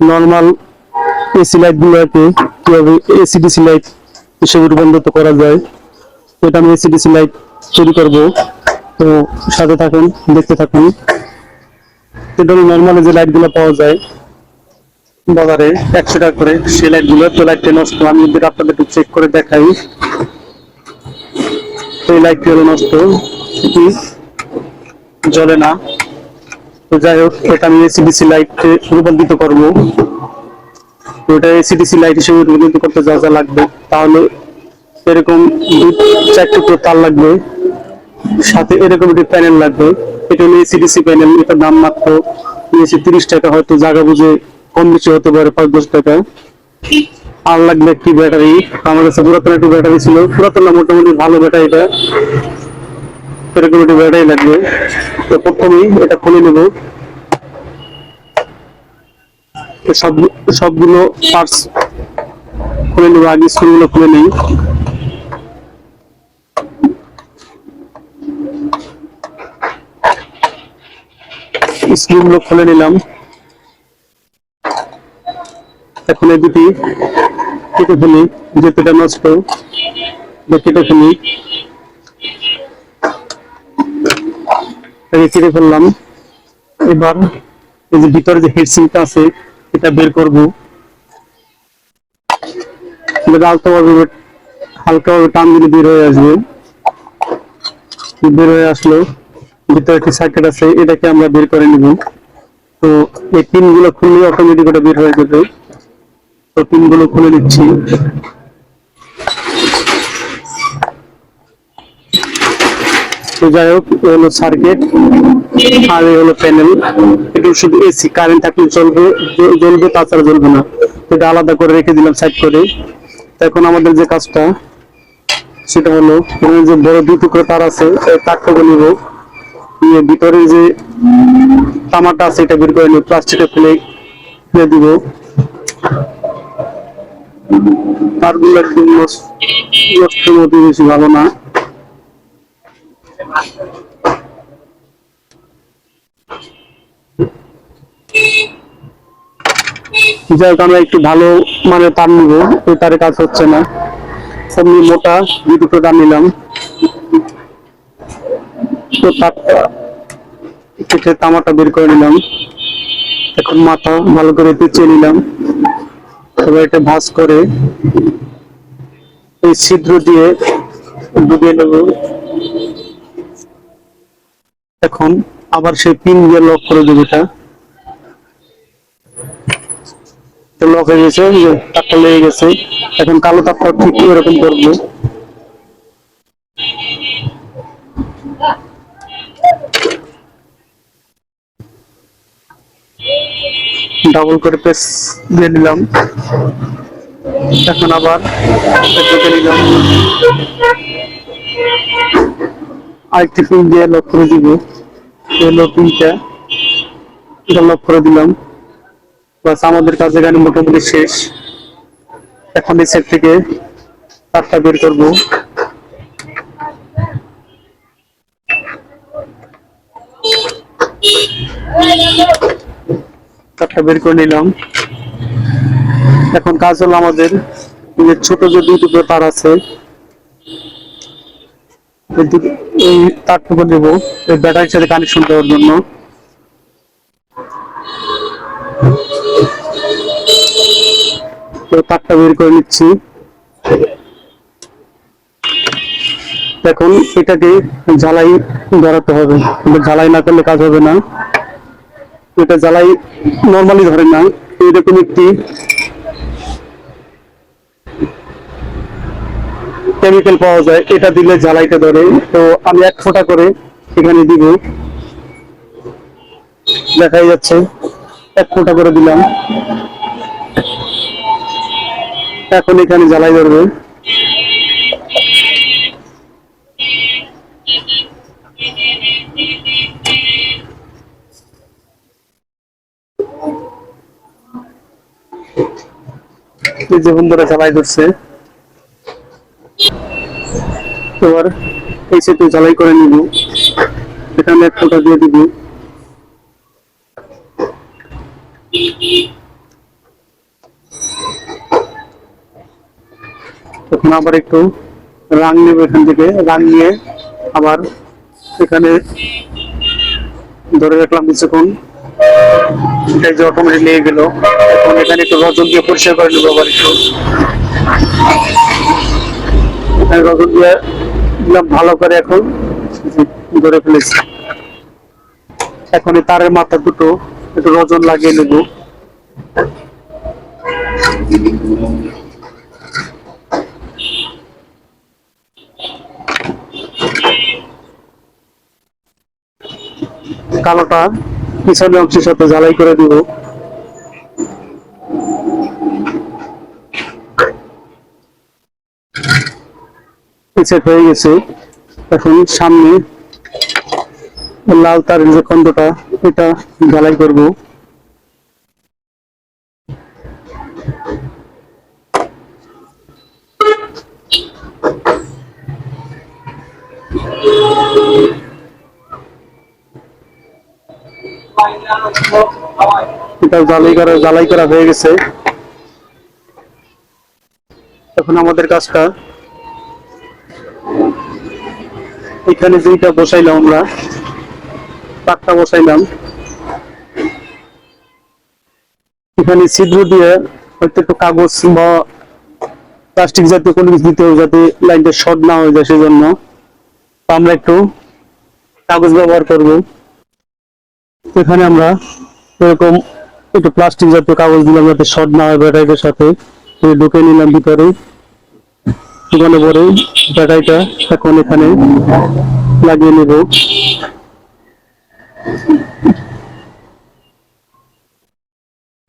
Normal AC light গুলোকে কীভাবে AC DC light হিসেবে রূপান্তরিত করা যায়। এটা আমি এসিডিসি লাইট তৈরি করব। তো সাথে থাকুন, দেখতে থাকুন। এটা নর্মালি যে লাইটগুলো পাওয়া যায়, বাজারে একশো টাকা করে, সেই লাইটগুলো তো লাইটটা নষ্ট। আমি যদি আপনাদের একটু চেক করে দেখাই, এই লাইটটি হলো নষ্ট। জ্বলে না। তো যাই হোক, এটা আমি এসিডিসি লাইট রূপান্তরিত করব। এটা এসিডিসি লাইট হিসেবে রূপান্তরিত করতে যা যা লাগবে, তাহলে এরকম চার টুকরো তার লাগবে, সাথে এরকম একটি প্যানেল লাগবে। এটা হলো এসিডিসি প্যানেল, এটার দাম মাত্র নিয়েছে তিরিশ টাকা, হয়তো জায়গা বুঝে কম বেশি হতে পারে, পাঁচ দশ টাকা। আর লাগবে একটি ব্যাটারি, আমার কাছে পুরাতন একটি ব্যাটারি ছিল। পুরাতন মোটামুটি ভালো ব্যাটারিটা। এরকম একটি ব্যাটারি লাগবে। তো প্রথমেই এটা খুলে নেব। সব সবগুলো পার্টস খুলে নেব, আগে স্ক্রুগুলো খুলে নেই। স্ক্রুগুলো খুলে নিলাম। এখন এই দুটি কেটে ফেলি এটা নষ্ট কেটে ফেলি। কেটে ফেললাম। এবার এই যে ভিতরে যে হেডসিংটা আছে, এটা বের করব। আলতোভাবে হালকাভাবে টান দিলে বের হয়ে আসবে। বের হয়ে আসলো। ভিতরে একটি সার্কিট আছে, এটাকে আমরা বের করে নিব। তো এই পিনগুলো খুললে অটোমেটিক ওটা বের হয়ে যাবে। তো পিনগুলো খুলে নিচ্ছি। যাই হোক হলো সার্কিট, আর হলো প্যানেল। এটা শুধু এসি, কারেন্ট থাকলে চলবে জ্বলবে, তাছাড়া জ্বলবে না। এটা আলাদা করে রেখে দিলাম, সাইড করে। এখন আমাদের যে কাজটা, সেটা হলো যে বড় দুই টুকরো তার আছে এই নিব। নিয়ে ভিতরে যে তামাটা আছে, এটা বের করে নিব প্লাস্টিকে ফেলে ফেলে দিব। তারগুলো একদম নষ্ট বেশি ভালো না। যাই আমরা একটু ভালো মানে তার নিব। ওই তারে কাজ হচ্ছে না। এমনি মোটা দুই দুটো তার নিলাম। তো তারটা কেটে তামাটা বের করে নিলাম। এখন মাথা ভালো করে পেঁচিয়ে নিলাম। এবার এটা ভাঁজ করে এই ছিদ্র দিয়ে ডুবিয়ে নেব। এখন আবার সেই পিন দিয়ে লক করে দেবো এটা। লক হয়ে গেছে তারটা লেগে গেছে। এখন কালো তারটা ঠিক এরকম করব। ডাবল করে পেস দিয়ে নিলাম এখন আবার নিলাম। আরেকটি পিন দিয়ে লক করে দিব। হলো পিনটা এটা লক করে দিলাম। বাস আমাদের কাজ এখানে মোটামুটি শেষ। এখন এই সেট থেকে তারটা বের করব। তারটা বের করে নিলাম। এখন কাজ হলো আমাদের ছোট যে টুকরো তার আছে এই তারটুকু দেব, এই ব্যাটারির সাথে কানেকশন দেওয়ার জন্য। তো তারটা বের করে নিচ্ছি। এখন এটাকে জ্বালাই ধরাতে হবে। জ্বালাই না করলে কাজ হবে না। এটা জ্বালাই নর্মালি ধরে না। এরকম একটি কেমিক্যাল পাওয়া যায়, এটা দিলে জ্বালাইতে ধরে। তো আমি এক ফোঁটা করে এখানে দিব। দেখাই যাচ্ছে, এক ফোঁটা করে দিলাম। এখন এখানে জ্বালাই ধরবে। যে বন্ধুরা জ্বালাই ধরছে। এবার এই সেতু ঝালাই করে নিব। এখানে এক ফোটা দিয়ে দিব। তখন আবার একটু রাং নেব এখান থেকে। রাং নিয়ে আবার এখানে ধরে রাখলাম কিছুক্ষণ। এটা যে অটোমেটিক লেগে গেল। এখন এখানে একটু রজল দিয়ে পরিষ্কার করে নেব আবার একটু। রজল দিয়ে দিলাম ভালো করে এখন ধরে ফেলেছি। এখন এই তারের মাথা দুটো, একটু রজন লাগিয়ে নেব। কালোটা পিছনের অংশের সাথে জ্বালাই করে দিব। সেট হয়ে গেছে। এখন সামনে লাল তারের যে খণ্ডটা, এটা জ্বালাই করব। এটা জ্বালাই করা জ্বালাই করা হয়ে গেছে। এখন আমাদের কাজটা এখানে যেটা বসাইলাম আমরা তারটা বসাইলাম। এখানে ছিদ্র দিয়ে হয়তো একটু কাগজ বা প্লাস্টিক জাতীয় কোনো কিছু দিতে হবে যাতে লাইনটা শর্ট না হয়ে যায় সেজন্য। আমরা একটু কাগজ ব্যবহার করব। এখানে আমরা এরকম একটু প্লাস্টিক জাতীয় কাগজ দিলাম যাতে শর্ট না হয় ব্যাটারিটার সাথে। ঢুকে নিলাম ভিতরে। পরে ব্যাটারিটা এখন এখানে লাগিয়ে নেব।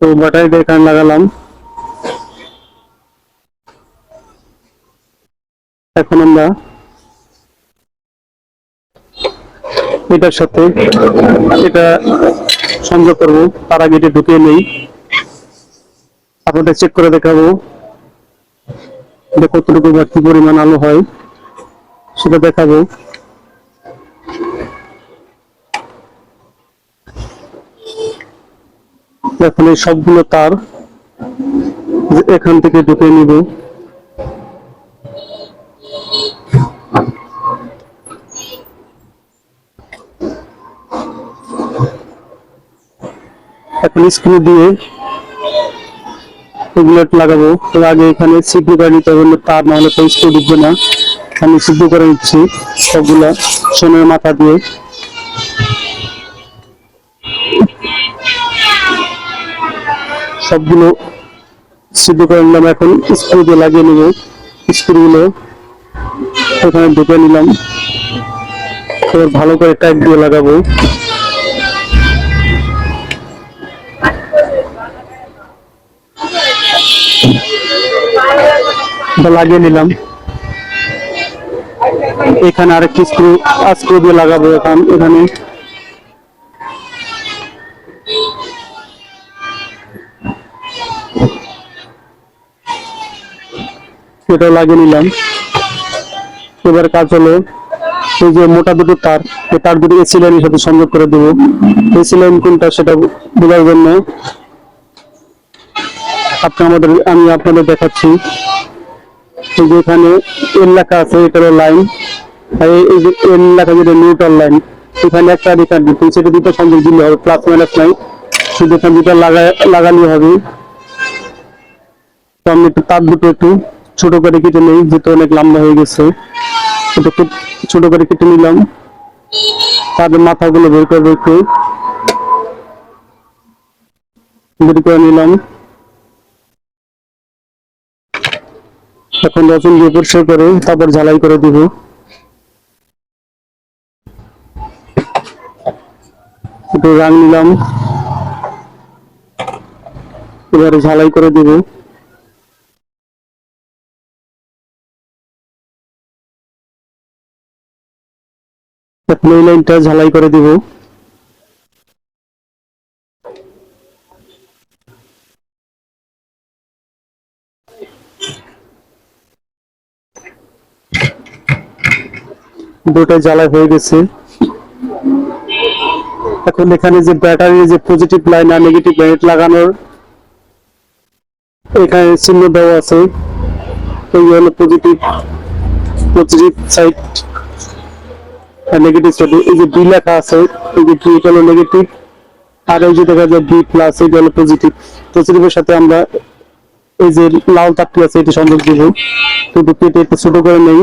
তো ব্যাটারিটা এখানে লাগালাম। এখন আমরা এটার সাথে এটা সংযোগ করব। তার আগে এটা ঢুকিয়ে নেই। আপনাদের চেক করে দেখাবো। কতটুকু বা কি পরিমাণ আলো হয়, সেটা দেখাবো। এখন এই সবগুলো তার এখান থেকে ঢুকে নিব। এখন স্ক্রু দিয়ে রেগুলেট লাগাবো। এর আগে এখানে সিদ্ধ করে নিতে হবে তার না হলে তো স্ক্রু ঢুকবে না। আমি সিদ্ধ করে নিচ্ছি সবগুলা সোনের মাথা দিয়ে। সবগুলো সিদ্ধ করে নিলাম, এখন স্ক্রু দিয়ে লাগিয়ে নেব স্ক্রুগুলো। এখানে ঢুকে নিলাম। ভালো করে টাইট দিয়ে লাগাবো। লাগিয়ে নিলাম। এখানে আরেকটি স্ক্রু স্ক্রু দিয়ে লাগাবো এখন, এখানে। এটা লাগিয়ে নিলাম। এবার কাজ হলো, এই যে মোটা দুটো তার, এই তার দুটো এসি লাইনের সাথে সংযোগ করে দেবো। এসি লাইন কোনটা সেটা বোঝার জন্য। আপনি আমাদের, আমি আপনাদের দেখাচ্ছি। এই যে এল লেখা আছে এটা হলো লাইন আর এই- যে এল লেখা যেটা নিউট্রাল লাইন এখানে একটা এখানে দুটো সেটা দুটো সংযোগ দিলে হবে প্লাস মাইনাস নাই। শুধু এখানে দুটো লাগা লাগালে হবে। তো আমি একটু তার দুটো একটু ছোট করে কেটে নেই, যেহেতু অনেক লম্বা হয়ে গেছে। এটা একটু ছোট করে কেটে নিলাম। তাদের মাথাগুলো বের করব একটু। বের করে নিলাম। এখন রসুন দিয়ে পরিষ্কার করে, তারপর ঝালাই করে দিব। একটু রাং নিলাম। এবারে ঝালাই করে দিব। এখন এই লাইনটা ঝালাই করে দিব। দুটাই জ্বালা হয়ে গেছে। এখন এখানে যে ব্যাটারি যে পজিটিভ লাইন আর নেগেটিভ লাইন লাগানোর এখানে চিহ্ন দেওয়া আছে। এই হলো পজিটিভ পজিটিভ সাইড আর নেগেটিভ সাইড এই যে বি লেখা আছে, এই যে বি হলো নেগেটিভ আর এই যে দেখা যায় বি প্লাস এই হলো পজিটিভ পজিটিভের সাথে আমরা এই যে লাল তারটি আছে, এটি সংযোগ দিব। কিন্তু কেটে একটু ছোট করে নেই।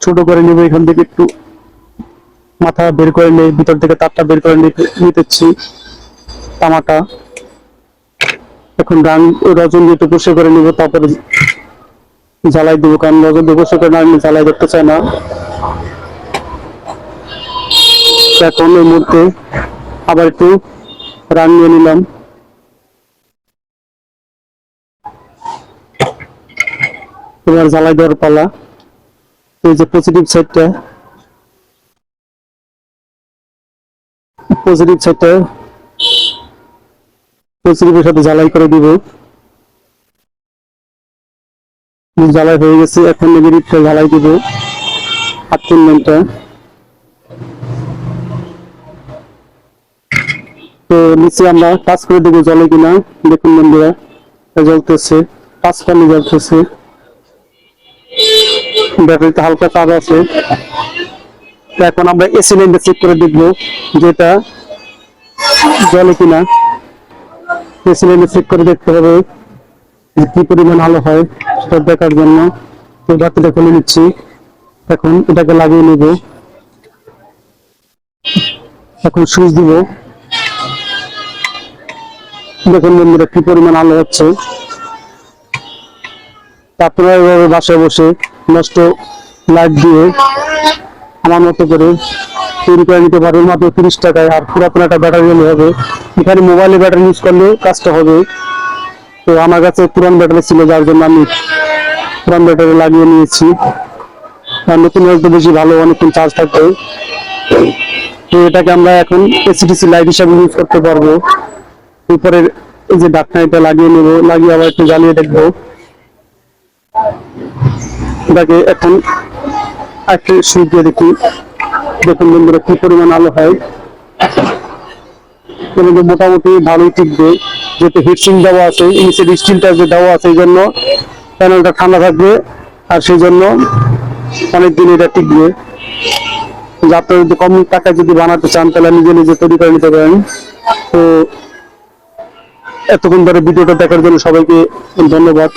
ছোট করে নেব এখান থেকে একটু। মাথা বের করে নেই ভিতর থেকে তারটা বের করে নিতে নিতেছি। তামাটা। এখন রাং রজন দিয়ে একটু করে নিব, তারপরে জ্বালাই দেবো, কারণ রজন পরিষ্কার করে না নিলে জ্বালাই দেখতে চায় না। এখন এই মুহূর্তে আবার একটু রান নিয়ে নিলাম। এবার জ্বালাই দেওয়ার পালা। এই যে পজিটিভ সাইডটা পজিটিভ সাইডটা পজিটিভের সাথে জ্বালাই করে দিব। জ্বালাই হয়ে গেছে, এখন নেগেটিভটা জ্বালাই দিব। হাত তিনটা তো নিচে আমরা টাচ করে দেবো জলে কিনা। দেখুন বন্ধুরা, জ্বলতেছে পাঁচ পানি জ্বলতেছে। ব্যাটারিতে হালকা চার্জ আছে। এখন আমরা এসি লাইনটা চেক করে দেখব যেটা জলে কিনা। এসি লাইনটা চেক করে দেখতে হবে কি পরিমাণ আলো হয় সেটা দেখার জন্য। তো বাতিটা খুলে নিচ্ছি। এখন এটাকে লাগিয়ে নেব। এখন সুইচ দিব। দেখুন বন্ধুরা কি পরিমাণ আলো হচ্ছে। আপনারা এভাবে বাসায় বসে নষ্ট লাইট দিয়ে আমার মতো করে তৈরি করে নিতে পারবেন মাত্র তিরিশ টাকায় আর পুরাতন একটা ব্যাটারি হলে হবে। এখানে মোবাইলে ব্যাটারি ইউজ করলে কাজটা হবে। তো আমার কাছে পুরান ব্যাটারি ছিল, যার জন্য আমি পুরান ব্যাটারি লাগিয়ে নিয়েছি। আর নতুন হয়তো বেশি ভালো, অনেকক্ষণ চার্জ থাকবে। তো এটাকে আমরা এখন এসিডিসি লাইট হিসাবে ইউজ করতে পারব। উপরের এই যে ডাকনা এটা লাগিয়ে নেব, লাগিয়ে আবার একটু জ্বালিয়ে দেখব। এটাকে এখন একটু দিয়ে দেখি, দেখুন বন্ধুরা কি পরিমাণ আলো হয়। কিন্তু মোটামুটি ভালোই টিকবে, যেহেতু হিটসিং দেওয়া আছে নিচের স্টিলটা যে দেওয়া আছে এই জন্য প্যানেলটা ঠান্ডা থাকবে, আর সেই জন্য অনেক দিন এটা টিকবে। আপনারা যদি কম টাকায় যদি বানাতে চান, তাহলে নিজে নিজে তৈরি করে নিতে পারেন। তো এতক্ষণ ধরে ভিডিওটা দেখার জন্য সবাইকে ধন্যবাদ।